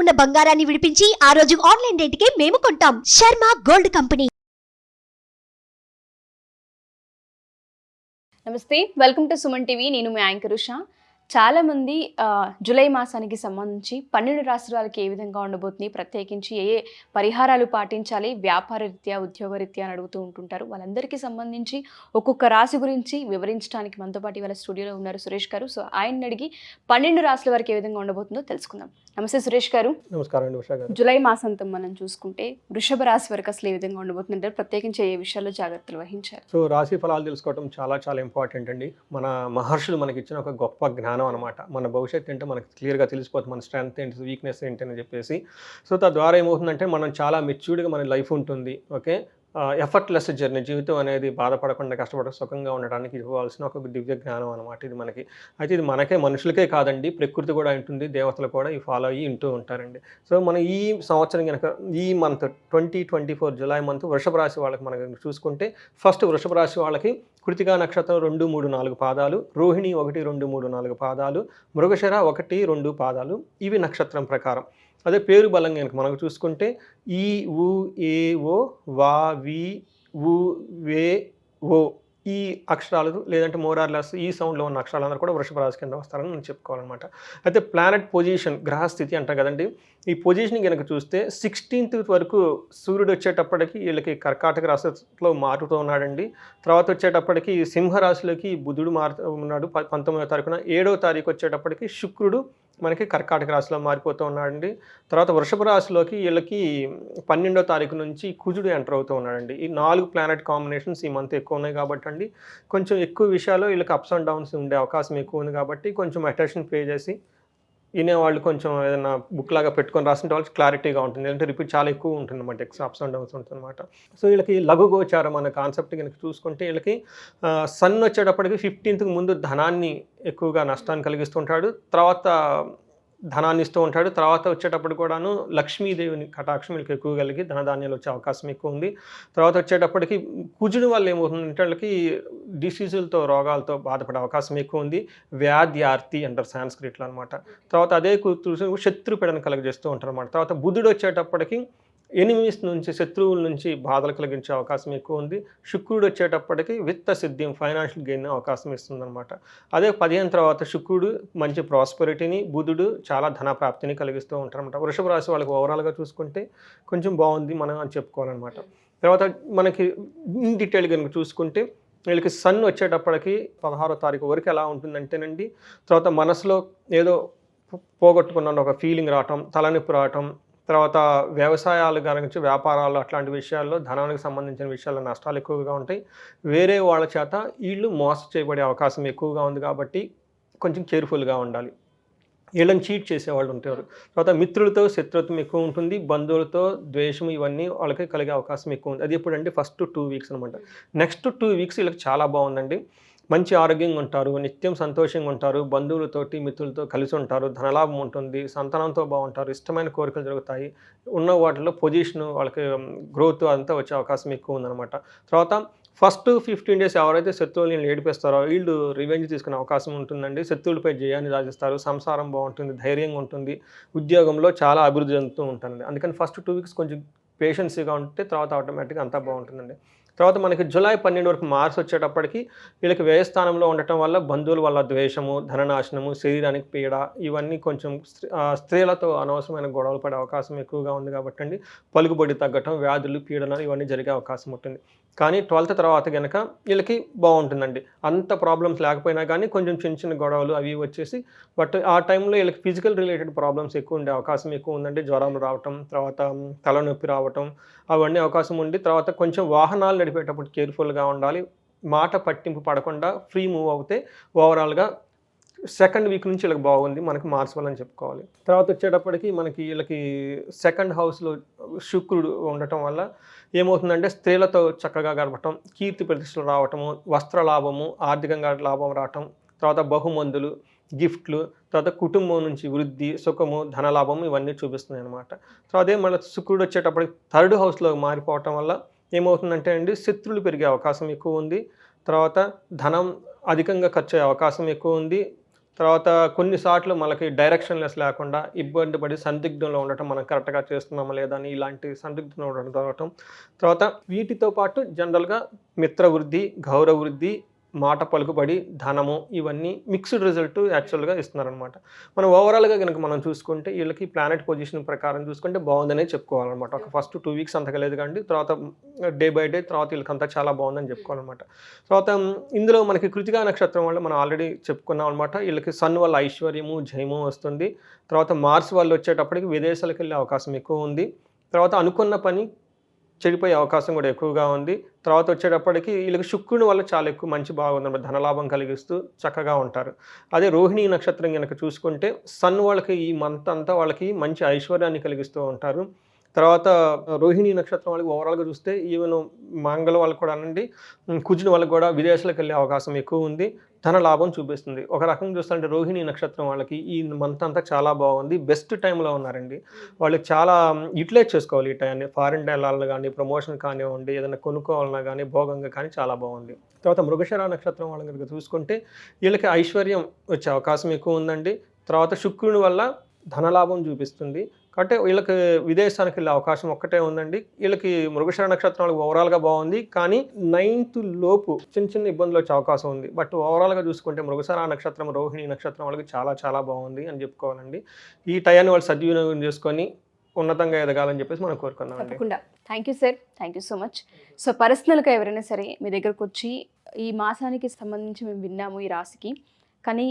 ఉన్న బంగారాన్ని విడిపించి ఆ రోజు ఆన్లైన్ రేటుకే మేము కొంటాం. Sharma gold company. నమస్తే వెల్కమ్ టు సుమన్ టీవీ. నేను మీ యాంకర్ ఉషా. చాలా మంది ఆ, జూలై మాసానికి సంబంధించి పన్నెండు రాష్ట్రాల వాళ్ళకి ఏ విధంగా ఉండబోతుంది ప్రత్యేకించి ఏ ఏ పరిహారాలు పాటించాలి వ్యాపార రీత్యా ఉద్యోగ రీత్యా అని అడుగుతూ ఉంటుంటారు. వాళ్ళందరికీ సంబంధించి ఒక్కొక్క రాశి గురించి వివరించడానికి మనతో పాటు ఇవాళ స్టూడియోలో ఉన్నారు సురేష్ గారు. సో ఆయన అడిగి పన్నెండు రాశుల వరకు ఏ విధంగా ఉండబోతుందో తెలుసుకుందాం. నమస్తే సురేష్ గారు. నమస్కారం జూలై మాసంతో మనం చూసుకుంటే వృషభ రాశి వరకు అసలు ఏ విధంగా ఉండబోతుందంటే ప్రత్యేకించి ఏ విషయాల్లో జాగ్రత్తలు వహించాలి సో రాశి ఫలాలు తెలుసుకోవడం చాలా చాలా ఇంపార్టెంట్ అండి. మన మహర్షులు మనకి ఇచ్చిన ఒక గొప్ప జ్ఞానం అనమాట మన భవిష్యత్తు ఏంటో మనకి క్లియర్గా తెలిసిపోతుంది. మన స్ట్రెంగ్త్ ఏంటి వీక్నెస్ ఏంటి అని చెప్పేసి. సో తద్వారా ఏమవుతుందంటే మనం చాలా మెచ్యూర్డ్గా మన లైఫ్ ఉంటుంది. ఓకే? ఎఫర్ట్లెస్ జర్నీ జీవితం అనేది బాధపడకుండా కష్టపడ సుఖంగా ఉండడానికి ఇవ్వాల్సిన ఒక దివ్య జ్ఞానం అనమాట ఇది మనకి. అయితే ఇది మనకే మనుషులకే కాదండి ప్రకృతి కూడా ఉంటుంది దేవతలు కూడా ఈ ఫాలో అయ్యి వింటూ ఉంటారండి. సో మనం ఈ సంవత్సరం కనుక ఈ month twenty twenty four July month వృషభ రాశి వాళ్ళకి మనం చూసుకుంటే ఫస్ట్ వృషభ రాశి వాళ్ళకి కృతికా నక్షత్రం రెండు మూడు నాలుగు పాదాలు రోహిణి ఒకటి రెండు మూడు నాలుగు పాదాలు మృగశర ఒకటి రెండు పాదాలు ఇవి నక్షత్రం ప్రకారం. అదే పేరు బలం కనుక మనకు చూసుకుంటే ఈ ఉ ఏ ఓ వా వి ఉ వే ఓ ఈ అక్షరాలు లేదంటే మోరార్లాస్ ఈ సౌండ్లో ఉన్న అక్షరాలందరూ కూడా వృషభ రాశి కింద వస్తారని నేను చెప్పుకోవాలన్నమాట. అయితే ప్లానెట్ పొజిషన్ గ్రహస్థితి అంటారు కదండి. ఈ పొజిషన్ కనుక చూస్తే సిక్స్టీన్త్ వరకు సూర్యుడు వచ్చేటప్పటికి వీళ్ళకి కర్కాటక రాశిలో మారుతూ ఉన్నాడండి. తర్వాత వచ్చేటప్పటికి సింహరాశిలోకి బుధుడు మారుతూ ఉన్నాడు. పంతొమ్మిదో తారీఖున ఏడో తారీఖు వచ్చేటప్పటికి శుక్రుడు మనకి కర్కాటక రాశిలో మారిపోతూ ఉన్నాడండి. తర్వాత వృషభ రాశిలోకి వీళ్ళకి పన్నెండో తారీఖు నుంచి కుజుడు ఎంటర్ అవుతూ ఉన్నాడండి. ఈ నాలుగు ప్లానెట్ కాంబినేషన్స్ ఈ మంత్ ఎక్కువ ఉన్నాయి కాబట్టి అండి. కొంచెం ఎక్కువ విషయాలు వీళ్ళకి అప్స్ అండ్ డౌన్స్ ఉండే అవకాశం ఎక్కువ ఉంది కాబట్టి కొంచెం అటెన్షన్ పే చేసి వినే వాళ్ళు కొంచెం ఏదైనా బుక్ లాగా పెట్టుకొని రాసిన వాళ్ళకి క్లారిటీగా ఉంటుంది. అంటే రిపీట్ చాలా ఎక్కువ ఉంటుంది అనమాట ఎక్స్ అప్స్ అండ్ డౌన్స్ ఉంటుంది అనమాట సో వీళ్ళకి లఘు గోచారం అనే కాన్సెప్ట్ కనుక చూసుకుంటే వీళ్ళకి సన్ వచ్చేటప్పటికి ఫిఫ్టీన్త్కి ముందు ధనాన్ని ఎక్కువగా నష్టాన్ని కలిగిస్తుంటాడు. తర్వాత ధనాన్ని ఇస్తూ ఉంటాడు. తర్వాత వచ్చేటప్పుడు కూడాను లక్ష్మీదేవిని కటాక్షం వీళ్ళకి ఎక్కువ కలిగి ధనధాన్యాలు వచ్చే అవకాశం ఎక్కువ ఉంది. తర్వాత వచ్చేటప్పటికి కుజుడు వల్ల ఏమవుతుందంటే వాళ్ళకి డిసీజులతో రోగాలతో బాధపడే అవకాశం ఎక్కువ ఉంది. వ్యాధ్యార్తి అంటారు సాంస్క్రిట్లో అనమాట తర్వాత అదే కూతురు శత్రుపీడన కలగజేస్తూ ఉంటారు అనమాట తర్వాత బుధుడు వచ్చేటప్పటికి ఎనిమిస్ నుంచి శత్రువుల నుంచి బాధలు కలిగించే అవకాశం ఎక్కువ ఉంది. శుక్రుడు వచ్చేటప్పటికి విత్త సిద్ధిం ఫైనాన్షియల్ గెయిన్ అవకాశం ఇస్తుందన్నమాట. అదే పదిహేను తర్వాత శుక్రుడు మంచి ప్రాస్పరిటీని బుధుడు చాలా ధనప్రాప్తిని కలిగిస్తూ ఉంటారన్నమాట. వృషభ రాశి వాళ్ళకి ఓవరాల్గా చూసుకుంటే కొంచెం బాగుంది మనం అని చెప్పుకోవాలన్నమాట. తర్వాత మనకి ఇన్ డీటెయిల్ కనుక చూసుకుంటే వీళ్ళకి సన్ వచ్చేటప్పటికి పదహారో తారీఖు వరకు ఎలా ఉంటుందంటేనండి తర్వాత మనసులో ఏదో పోగొట్టుకున్న ఒక ఫీలింగ్ రావటం తలనొప్పి రావటం తర్వాత వ్యవసాయాలు కనుక వ్యాపారాలు అట్లాంటి విషయాల్లో ధనానికి సంబంధించిన విషయాల్లో నష్టాలు ఎక్కువగా ఉంటాయి. వేరే వాళ్ళ చేత వీళ్ళు మోసం చేయబడే అవకాశం ఎక్కువగా ఉంది కాబట్టి కొంచెం కేర్ఫుల్గా ఉండాలి. వీళ్ళని చీట్ చేసేవాళ్ళు ఉంటారు. తర్వాత మిత్రులతో శత్రుత్వం ఎక్కువ ఉంటుంది. బంధువులతో ద్వేషం ఇవన్నీ వాళ్ళకి కలిగే అవకాశం ఎక్కువ ఉంది. అది ఎప్పుడంటే ఫస్ట్ టూ వీక్స్ అనమాట నెక్స్ట్ టూ వీక్స్ వీళ్ళకి చాలా బాగుందండి. మంచి ఆరోగ్యంగా ఉంటారు నిత్యం సంతోషంగా ఉంటారు బంధువులతోటి మిత్రులతో కలిసి ఉంటారు ధనలాభం ఉంటుంది సంతానంతో బాగుంటారు ఇష్టమైన కోరికలు జరుగుతాయి ఉన్న వాటిలో పొజిషన్ వాళ్ళకి గ్రోత్ అంతా వచ్చే అవకాశం ఎక్కువ ఉందన్నమాట. తర్వాత ఫస్ట్ ఫిఫ్టీన్ డేస్ ఎవరైతే శత్రువులను ఏడిపిస్తారో వీళ్ళు రివెంజ్ తీసుకునే అవకాశం ఉంటుందండి. శత్రువులపై జయాన్ని సాధిస్తారు సంసారం బాగుంటుంది ధైర్యంగా ఉంటుంది ఉద్యోగంలో చాలా అభివృద్ధి చెందుతూ ఉంటుంది అందుకని ఫస్ట్ టూ వీక్స్ కొంచెం పేషెన్సీగా ఉంటే తర్వాత ఆటోమేటిక్గా అంతా బాగుంటుందండి. తర్వాత మనకి జూలై పన్నెండు వరకు మార్స్ వచ్చేటప్పటికి వీళ్ళకి వ్యయస్థానంలో ఉండటం వల్ల బంధువుల వల్ల ద్వేషము ధననాశనము శరీరానికి పీడ ఇవన్నీ కొంచెం స్త్రీలతో అనవసరమైన గొడవలు పడే అవకాశం ఎక్కువగా ఉంది కాబట్టి పలుకుబడి తగ్గటం వ్యాధులు పీడనాలు ఇవన్నీ జరిగే అవకాశం ఉంటుంది. కానీ ట్వెల్త్ తర్వాత కనుక వీళ్ళకి బాగుంటుందండి. అంత ప్రాబ్లమ్స్ లేకపోయినా కానీ కొంచెం చిన్న చిన్న గొడవలు అవి వచ్చేసి బట్ ఆ టైంలో వీళ్ళకి ఫిజికల్ రిలేటెడ్ ప్రాబ్లమ్స్ ఎక్కువ ఉండే అవకాశం ఎక్కువ ఉందండి. జ్వరం రావటం తర్వాత తలనొప్పి రావటం అవన్నీ అవకాశం ఉండి తర్వాత కొంచెం వాహనాలు నడిపేటప్పుడు కేర్ఫుల్గా ఉండాలి. మాట పట్టింపు పడకుండా ఫ్రీ మూవ్ అవుతే ఓవరాల్గా సెకండ్ వీక్ నుంచి వీళ్ళకి బాగుంది మనకి మార్స్ వల్ల అని చెప్పుకోవాలి. తర్వాత వచ్చేటప్పటికి మనకి వీళ్ళకి సెకండ్ హౌస్లో శుక్రుడు ఉండటం వల్ల ఏమవుతుందంటే స్త్రీలతో చక్కగా గడపటం కీర్తి ప్రతిష్టలు రావటము వస్త్ర లాభము ఆర్థికంగా లాభం రావటం తర్వాత బహుమందులు గిఫ్ట్లు తర్వాత కుటుంబం నుంచి వృద్ధి సుఖము ధనలాభం ఇవన్నీ చూపిస్తున్నాయి అనమాట తర్వాత అదే మళ్ళీ శుక్రుడు వచ్చేటప్పటికి థర్డ్ హౌస్లో మారిపోవటం వల్ల ఏమవుతుందంటే అండి శత్రులు పెరిగే అవకాశం ఎక్కువ ఉంది. తర్వాత ధనం అధికంగా ఖర్చు అయ్యే అవకాశం ఎక్కువ ఉంది. తర్వాత కొన్నిసార్లు మనకి డైరెక్షన్లెస్ లేకుండా ఇబ్బంది పడి సందిగ్ధంలో ఉండటం మనం కరెక్ట్గా చేస్తున్నామా లేదా అని ఇలాంటి సందిగ్ధంలో ఉండటం తర్వాత వీటితో పాటు జనరల్గా మిత్రవృద్ధి గౌరవ వృద్ధి మాట పలుకుబడి ధనము ఇవన్నీ మిక్స్డ్ రిజల్ట్ యాక్చువల్గా ఇస్తున్నారనమాట మనం ఓవరాల్గా కనుక మనం చూసుకుంటే వీళ్ళకి ప్లానెట్ పొజిషన్ ప్రకారం చూసుకుంటే బాగుందనే చెప్పుకోవాలన్నమాట. ఒక ఫస్ట్ టూ వీక్స్ అంతగా లేదు కానీ తర్వాత డే బై డే తర్వాత వీళ్ళకంతా చాలా బాగుందని చెప్పుకోవాలన్నమాట. తర్వాత ఇందులో మనకి కృతికా నక్షత్రం వల్ల మనం ఆల్రెడీ చెప్పుకున్నాం అనమాట వీళ్ళకి సన్ వల్ల ఐశ్వర్యము జయము వస్తుంది. తర్వాత మార్స్ వాళ్ళు వచ్చేటప్పటికి విదేశాలకు వెళ్ళే అవకాశం ఎక్కువ ఉంది. తర్వాత అనుకున్న పని చెడిపోయే అవకాశం కూడా ఎక్కువగా ఉంది. తర్వాత వచ్చేటప్పటికి వీళ్ళకి శుక్రుని వల్ల చాలా ఎక్కువ మంచి బాగుంది ధనలాభం కలిగిస్తూ చక్కగా ఉంటారు. అదే రోహిణి నక్షత్రం కనుక చూసుకుంటే సన్ వాళ్ళకి ఈ మంత్ అంతా వాళ్ళకి మంచి ఐశ్వర్యాన్ని కలిగిస్తూ ఉంటారు. తర్వాత రోహిణి నక్షత్రం వాళ్ళకి ఓవరాల్గా చూస్తే ఈవెన్ మంగళ వాళ్ళకి కూడా అనండి కుజుని వాళ్ళకి కూడా విదేశాలకు వెళ్ళే అవకాశం ఎక్కువ ఉంది. ధన లాభం చూపిస్తుంది. ఒక రకంగా చూస్తుంటే రోహిణి నక్షత్రం వాళ్ళకి ఈ మంత్ అంతా చాలా బాగుంది. బెస్ట్ టైంలో ఉన్నారండి. వాళ్ళకి చాలా యూటిలైజ్ చేసుకోవాలి ఈ టైంని ఫారిన్ వెళ్ళాలన్నా కానీ ప్రమోషన్ కానివ్వండి ఏదైనా కొనుక్కోవాలన్నా కానీ భోగంగా కానీ చాలా బాగుంది. తర్వాత మృగశిర నక్షత్రం వాళ్ళని కనుక చూసుకుంటే వీళ్ళకి ఐశ్వర్యం వచ్చే అవకాశం ఎక్కువ ఉందండి. తర్వాత శుక్రుని వల్ల ధనలాభం చూపిస్తుంది. కాబట్టి వీళ్ళకి విదేశానికి వెళ్ళే అవకాశం ఒక్కటే ఉందండి. వీళ్ళకి మృగశిర నక్షత్రాలకు ఓవరాల్గా బాగుంది. కానీ నైన్త్ లోపు చిన్న చిన్న ఇబ్బందులు వచ్చే అవకాశం ఉంది. బట్ ఓవరాల్గా చూసుకుంటే మృగశిర నక్షత్రం రోహిణి నక్షత్రం వాళ్ళకి చాలా చాలా బాగుంది అని చెప్పుకోవాలండి. ఈ టయాన్ని వాళ్ళు సద్వినియోగం చేసుకొని ఉన్నతంగా ఎదగాలని చెప్పేసి మనం కోరుకున్నాం తప్పకుండా. Thank you sir thank you so much so పర్సనల్గా ఎవరైనా సరే మీ దగ్గరకు వచ్చి ఈ మాసానికి సంబంధించి మేము విన్నాము ఈ రాశికి. కానీ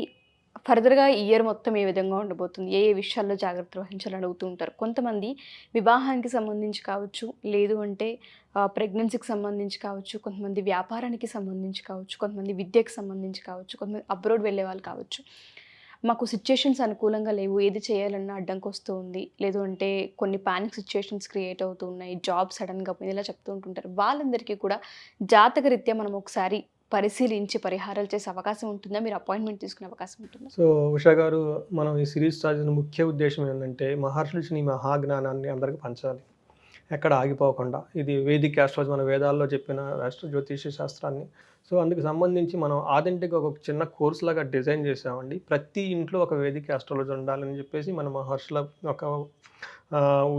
ఫర్దర్గా ఈ ఇయర్ మొత్తం ఏ విధంగా ఉండబోతుంది? ఏ ఏ విషయాల్లో జాగ్రత్త వహించాలని అడుగుతూ ఉంటారు? కొంతమంది వివాహానికి సంబంధించి కావచ్చు లేదు అంటే ప్రెగ్నెన్సీకి సంబంధించి కావచ్చు కొంతమంది వ్యాపారానికి సంబంధించి కావచ్చు కొంతమంది విద్యకు సంబంధించి కావచ్చు కొంతమంది అబ్రోడ్ వెళ్ళే వాళ్ళు కావచ్చు. మాకు సిచ్యుయేషన్స్ అనుకూలంగా లేవు. ఏది చేయాలన్నా అడ్డంకి వస్తూ ఉంది. లేదు అంటే కొన్ని పానిక్ సిచ్యుయేషన్స్ క్రియేట్ అవుతూ ఉన్నాయి. జాబ్ సడన్గా పోయింది. ఇలా చెప్తూ ఉంటుంటారు. వాళ్ళందరికీ కూడా జాతక రీత్యా మనం ఒకసారి పరిశీలించి పరిహారాలు చేసే అవకాశం ఉంటుందా? మీరు అపాయింట్మెంట్ తీసుకునే అవకాశం ఉంటుందా? సో ఉషా గారు మనం ఈ సిరీస్ సాధించిన ముఖ్య ఉద్దేశం ఏంటంటే మహర్షులు ఈ మహాజ్ఞానాన్ని అందరికీ పంచాలి. ఎక్కడ ఆగిపోకుండా. ఇది వేదిక ఆస్ట్రాలజీ మన వేదాల్లో చెప్పిన రాష్ట్ర జ్యోతిష శాస్త్రాన్ని. సో అందుకు సంబంధించి మనం ఆథెంటిక్ ఒక చిన్న కోర్స్ లాగా డిజైన్ చేసామండి. ప్రతి ఇంట్లో ఒక వేదిక ఆస్ట్రాలజీ ఉండాలని చెప్పేసి మన మహర్షుల ఒక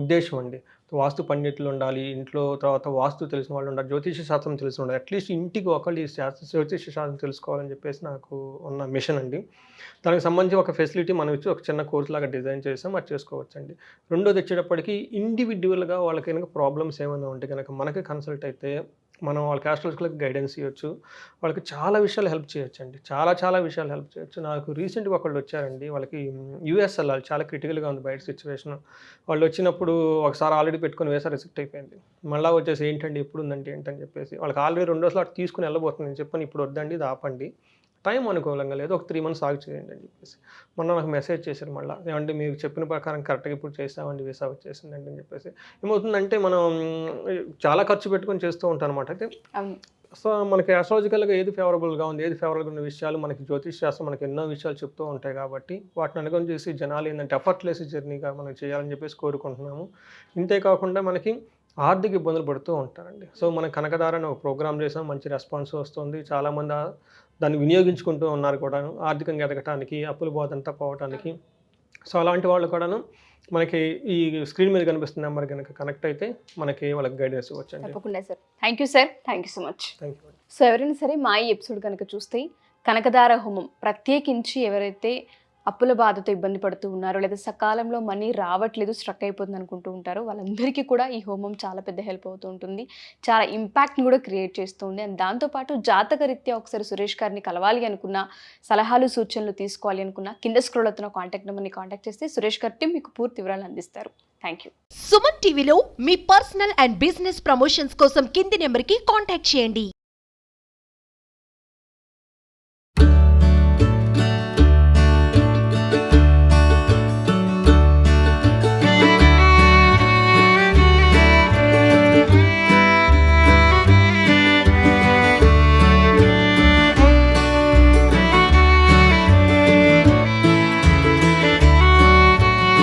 ఉద్దేశం అండి. వాస్తు పండితులు ఉండాలి ఇంట్లో తర్వాత వాస్తు తెలిసిన వాళ్ళు ఉండాలి జ్యోతిష శాస్త్రం తెలిసిన ఉండాలి. అట్లీస్ట్ ఇంటికి ఒకళ్ళు ఈ శాస్త్ర జ్యోతిష శాస్త్రం తెలుసుకోవాలని చెప్పేసి నాకు ఉన్న మిషన్ అండి. దానికి సంబంధించి ఒక ఫెసిలిటీ మనం ఇచ్చి ఒక చిన్న కోర్స్ లాగా డిజైన్ చేసాం అది చేసుకోవచ్చండి. రెండోది వచ్చేటప్పటికి ఇండివిజువల్గా వాళ్ళకి కనుక ప్రాబ్లమ్స్ ఏమైనా ఉంటే కనుక మనకి కన్సల్ట్ అయితే మనం వాళ్ళకి ఆస్ట్రాలజికల్కి గైడెన్స్ ఇవ్వచ్చు. వాళ్ళకి చాలా విషయాలు హెల్ప్ చేయొచ్చు అండి చాలా చాలా విషయాలు హెల్ప్ చేయొచ్చు. నాకు రీసెంట్గా ఒకళ్ళు వచ్చారండి. వాళ్ళకి యూఎస్ వెళ్ళాలి చాలా క్రిటికల్గా ఉంది బయట సిచ్యువేషన్ వాళ్ళు వచ్చినప్పుడు ఒకసారి ఆల్రెడీ పెట్టుకొని వేసా రిజెక్ట్ అయిపోయింది. మళ్ళీ వచ్చేసి ఏంటండి ఎప్పుడు ఉందంటే ఏంటని చెప్పేసి వాళ్ళకి ఆల్రెడీ రెండోసారి అటు తీసుకుని వెళ్ళబోతుంది నేను చెప్పాను ఇప్పుడు వద్దండి దాపండి టైం అనుకూలంగా లేదు. ఒక త్రీ మంత్స్ ఆగి చేయండి అని చెప్పేసి. మొన్న నాకు మెసేజ్ చేశారు మళ్ళీ. ఏమంటే మీరు చెప్పిన ప్రకారం కరెక్ట్గా ఇప్పుడు చేసామండి వీసా వచ్చేసిందండి అని చెప్పేసి. ఏమవుతుందంటే మనం చాలా ఖర్చు పెట్టుకొని చేస్తూ ఉంటాం అనమాట అయితే సో మనకి ఆస్ట్రాలజికల్గా ఏది ఫేవరబుల్గా ఉంది ఏది ఫేవరబుల్గా ఉన్న విషయాలు మనకి జ్యోతిష్ శాస్త్రం మనకి ఎన్నో విషయాలు చెప్తూ ఉంటాయి కాబట్టి వాటిని అనుగుణం చేసి జనాలు ఏంటంటే ఎఫర్ట్లెస్ జర్నీగా మనం చేయాలని చెప్పేసి కోరుకుంటున్నాము. ఇంతే కాకుండా మనకి ఆర్థిక ఇబ్బందులు పడుతూ ఉంటారండి. సో మనం కనకదార అని ఒక ప్రోగ్రామ్ చేసాం మంచి రెస్పాన్స్ వస్తుంది. చాలామంది దాన్ని వినియోగించుకుంటూ ఉన్నారు కూడాను ఆర్థికంగా ఎదగటానికి అప్పుల బాధంతా పోవటానికి. సో అలాంటి వాళ్ళు కూడాను మనకి ఈ స్క్రీన్ మీద కనిపిస్తున్న నెంబర్ కనుక కనెక్ట్ అయితే మనకి వాళ్ళకి గైడెన్స్ ఇవ్వచ్చండి. తప్పకుండా sir. Thank you sir thank you so much thank you so ఎవరైనా సరే మా ఈ ఎపిసోడ్ కనుక చూస్తే కనకదార హోమం ప్రత్యేకించి ఎవరైతే అప్పుల బాధతో ఇబ్బంది పడుతూ ఉన్నారు. లేదా సకాలంలో మనీ రావట్లేదు స్ట్రక్ అయిపోతుంది అనుకుంటూ ఉంటారు. వాళ్ళందరికీ కూడా ఈ హోమం చాలా పెద్ద హెల్ప్ అవుతూ ఉంటుంది. చాలా ఇంపాక్ట్ని కూడా క్రియేట్ చేస్తుంది అండ్ దాంతోపాటు జాతక రీత్యా ఒకసారి సురేష్ గారిని కలవాలి అనుకున్న సలహాలు సూచనలు తీసుకోవాలి అనుకున్న కింద స్క్రోల్ అవుతున్న కాంటాక్ట్ నెంబర్ని కాంటాక్ట్ చేస్తే సురేష్ గారి మీకు పూర్తి వివరాలు అందిస్తారు. థ్యాంక్ యూ సుమన్ టీవీలో మీ పర్సనల్ అండ్ బిజినెస్ ప్రమోషన్స్ కోసం కింది నెంబర్కి కాంటాక్ట్ చేయండి.